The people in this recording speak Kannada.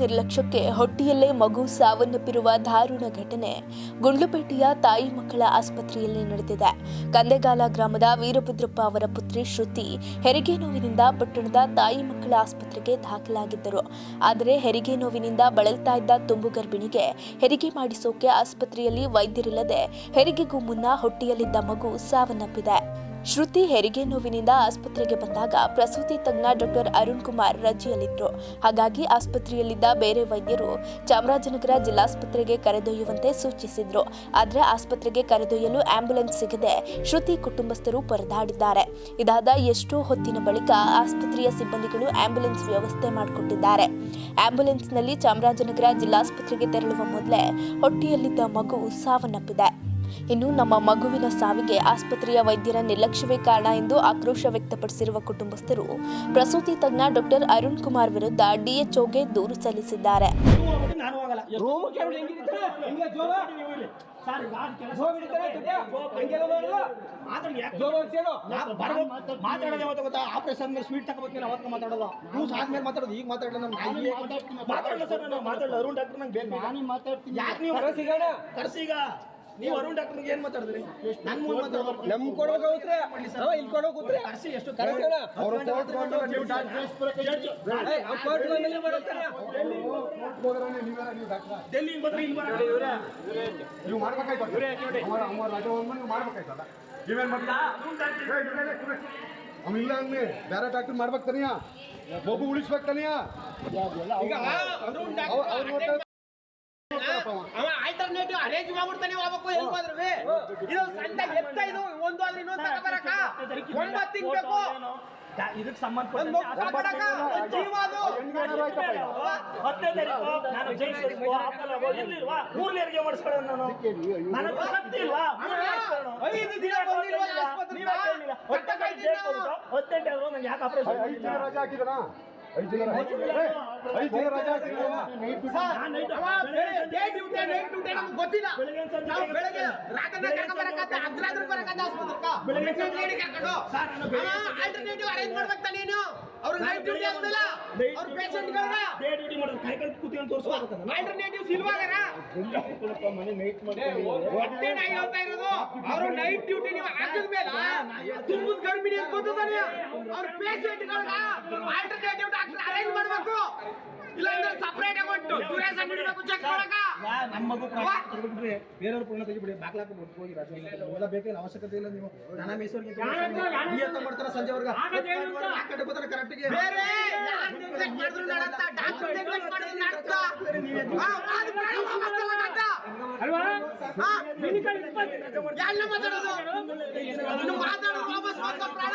ನಿರ್ಲಕ್ಷ್ಯಕ್ಕೆ ಹೊಟ್ಟಿಯಲ್ಲೇ ಮಗು ಸಾವನ್ನಪ್ಪಿರುವ ದಾರುಣ ಘಟನೆ ಗುಂಡ್ಲುಪೇಟೆಯ ತಾಯಿ ಮಕ್ಕಳ ಆಸ್ಪತ್ರೆಯಲ್ಲಿ ನಡೆದಿದೆ. ಕಂದೆಗಾಲ ಗ್ರಾಮದ ವೀರಭದ್ರಪ್ಪ ಅವರ ಪುತ್ರಿ ಶ್ರುತಿ ಹೆರಿಗೆ ನೋವಿನಿಂದ ಪಟ್ಟಣದ ತಾಯಿ ಮಕ್ಕಳ ಆಸ್ಪತ್ರೆಗೆ ದಾಖಲಾಗಿದ್ದರು. ಆದರೆ ಹೆರಿಗೆ ನೋವಿನಿಂದ ಬಳಲ್ತಾ ಇದ್ದ ತುಂಬು ಗರ್ಭಿಣಿಗೆ ಹೆರಿಗೆ ಮಾಡಿಸೋಕೆ ಆಸ್ಪತ್ರೆಯಲ್ಲಿ ವೈದ್ಯರಿಲ್ಲದೆ ಹೆರಿಗೆಗೂ ಮುನ್ನ ಹೊಟ್ಟೆಯಲ್ಲಿದ್ದ ಮಗು ಸಾವನ್ನಪ್ಪಿದೆ. ಶ್ರುತಿ ಹೆರಿಗೆ ನೋವಿನಿಂದ ಆಸ್ಪತ್ರೆಗೆ ಬಂದಾಗ ಪ್ರಸೂತಿ ತಜ್ಞ ಡಾಕ್ಟರ್ ಅರುಣ್ ಕುಮಾರ್ ರಜೆಯಲ್ಲಿದ್ದರು ಹಾಗಾಗಿ ಆಸ್ಪತ್ರೆಯಲ್ಲಿದ್ದ ಬೇರೆ ವೈದ್ಯರು ಚಾಮರಾಜನಗರ ಜಿಲ್ಲಾಸ್ಪತ್ರೆಗೆ ಕರೆದೊಯ್ಯುವಂತೆ ಸೂಚಿಸಿದ್ರು. ಆದರೆ ಆಸ್ಪತ್ರೆಗೆ ಕರೆದೊಯ್ಯಲು ಆಂಬ್ಯುಲೆನ್ಸ್ ಸಿಗದೆ ಶ್ರುತಿ ಕುಟುಂಬಸ್ಥರು ಪರದಾಡಿದ್ದಾರೆ. ಇದಾದ ಎಷ್ಟೋ ಹೊತ್ತಿನ ಬಳಿಕ ಆಸ್ಪತ್ರೆಯ ಸಿಬ್ಬಂದಿಗಳು ಆಂಬ್ಯುಲೆನ್ಸ್ ವ್ಯವಸ್ಥೆ ಮಾಡಿಕೊಟ್ಟಿದ್ದಾರೆ. ಆಂಬ್ಯುಲೆನ್ಸ್ನಲ್ಲಿ ಚಾಮರಾಜನಗರ ಜಿಲ್ಲಾಸ್ಪತ್ರೆಗೆ ತೆರಳುವ ಮೊದಲೇ ಹೊಟ್ಟೆಯಲ್ಲಿದ್ದ ಮಗು ಸಾವನ್ನಪ್ಪಿದೆ. ಇನ್ನು ನಮ್ಮ ಮಗುವಿನ ಸಾವಿಗೆ ಆಸ್ಪತ್ರೆಯ ವೈದ್ಯರ ನಿರ್ಲಕ್ಷ್ಯವೇ ಕಾರಣ ಎಂದು ಆಕ್ರೋಶ ವ್ಯಕ್ತಪಡಿಸಿರುವ ಕುಟುಂಬಸ್ಥರು ಪ್ರಸೂತಿ ತಜ್ಞ ಡಾಕ್ಟರ್ ಅರುಣ್ ಕುಮಾರ್ ವಿರುದ್ಧ ಡಿಎಚ್ಒಗೆ ದೂರು ಸಲ್ಲಿಸಿದ್ದಾರೆ ನೀವು ಅರುಣ್ ಡಾಕ್ಟರ್ಗೆ ಏನ್ ಮಾತಾಡಿದ್ರಿ? ಮುಂದೆ ನಮ್ ಕೊಡೋಕೆ ಅವ ಇಲ್ಲಿ ಕೊಡೋಕೆ ಹೋಗ್ತಾರೆ. ಕರ್ಸಿ ಎಷ್ಟು ಕರ್ಸೋಣ. ಅವ್ರು. ಕೋರ್ಟ್ ಏಯ್, ಅವ್ನ್ ಕೋರ್ಟ್ ಬಂದ್ಮೇಲೆ ಬರ್ತಾರೆ. ಡೆಲ್ಲಿ ಬಂದ್ರೆ ಇಲ್ಲಿ ಬರೋಣ. ನೀವು ಮಾಡ್ಬೇಕಾಯ್ತು ಅಮರ ಅಮರ ರಾಜವನ್ನ ನೀವು ಮಾಡ್ಬೇಕಾಯ್ತಲ್ಲ? ನೀವೇನ್ ಮಾಡ್ತೀರಾ? ಅವ ಇಲ್ಲ ಅಂದ್ಮೆ ಬೇರೆ ಡಾಕ್ಟರ್ ಮಾಡ್ಬೇಕು ತನಿಯ ಮಗು ಉಳಿಸ್ಬೇಕು ತನಿಯ ಈಗ ಆಲ್ಟರ್ನೇಟಿವ್ ಅರೇಂಜ್ ಮಾಡ್ಬಿಡ್ತಾನೆ ಹೋಗ್ಬೇಕು ಎಲ್ಲಿ ಹೋದ್ರು ಇದು ಸಣ್ಣ ಎತ್ತ ಇದು ಒಂದು ಆದ್ರೆ ಇನ್ನೊಂದು ತಗೊಬರಕ ಒಂಬತ್ತು ತಿಂಗ್ ಬೇಕು ಇದಕ್ಕೆ ಸಂಬಂಧ ಒಂದ್ ಮಗು ತಗೊಬರಕ ಒಂದ್ ಜೀವ ಅದು ಹೆಣ್ಗೇನಾದ್ರು ಆಯ್ತಪ್ಪ ಈಗ? ಹತ್ತನೇ ತಾರೀಕು ನಾನು ಜೈಲಿಗೆ ಇರ್ಲಿಲ್ವಾ ಮೂರನೇ ಹೆರಿಗೆ ಮಾಡಿಸ್ಕೊಳ್ಳೋಣ ನಾನು ನನಗೆ ಶಕ್ತಿ ಇಲ್ವಾ ಐದು ದಿನ ಆದ್ರೂ ನಂಗೆ ಯಾಕೆ ಆಪರೇಷನ್ ಐದು ರಜೆ ಹಾಕಿದನ ಐದು ದಿನ ಐದು ದಿನ ರಜೆ. ಗೊತ್ತಿಲ್ಲ. ಬೆಳಗ್ಗೆ ನಾವು ರಾತ್ರಿ ಅರ್ಧರಾತ್ರಿ ಬರಕತ್ತ ಆಸ್ಪತ್ರೆಗೆ ಕರ್ಕೊಂಡು. ಆಲ್ಟರ್ನೇಟಿವ್ ಅರೇಂಜ್ ಮಾಡ್ಬೇಕು ಅವ್ರು ನೈಟ್ ಡ್ಯೂಟಿ ಆದ್ಮೇಲೆ ಅವ್ರ ಪೇಷಂಟ್ಗಳನ್ನ ಡೇ ಡ್ಯೂಟಿ ಮಾಡೋದು ಕೈ ಕೈ ಕೂತ್ಕೊಂಡು ತೋರಿಸ್ಬೇಕು ಆಲ್ಟರ್ನೇಟಿವ್ ಸಿಲ್ವಾಗರ ಮತ್ತೆ ನಾ ಹೇಳ್ತಾ ಇರೋದು ಅವರು ನೈಟ್ ಡ್ಯೂಟಿ ನೀವು ಹಾಕಿದ ಮೇಲೆ ತುಂಬದ ಗರ್ಭಿಣಿ ಅಂತ ಗೊತ್ತಾನೆ ಅವ್ರ ಆಲ್ಟರ್ನೇಟಿವ್ ಡಾಕ್ಟರ್ ಅರೇಂಜ್ ಮಾಡ್ಬೇಕು. ಇಲ್ಲಾಂದ್ರೆ ಸಪರೇಟ್ ಅಕೌಂಟ್ ಡ್ಯೂರೇಷನ್ ಇಡಬೇಕು ಚೆಕ್ ಮಾಡಕ ನಮ್ಮ ಮಗು ಬಿಟ್ರೆ ಬೇರೆಯವ್ರ ಪೂರ್ಣ ತೆಗಿಬಿಡಿ ಬಾಕ್ಲಾಕ ಹೋಗಿ ಇಲ್ಲ ಇವೆಲ್ಲ ಬೇಕೇನು ಅವಶ್ಯಕತೆ ಇಲ್ಲ ನೀವು ನನ್ನ ಮೇಸೂರಿಗೆ ಮಾಡ್ತಾರೆ ಸಂಜೆವರೆಗೆ ಕರೆಕ್ಟ್ಗೆ ಎಲ್ಲ ಮಾತಾಡೋದು? ವಾಪಸ್ ಪ್ರಾಣ.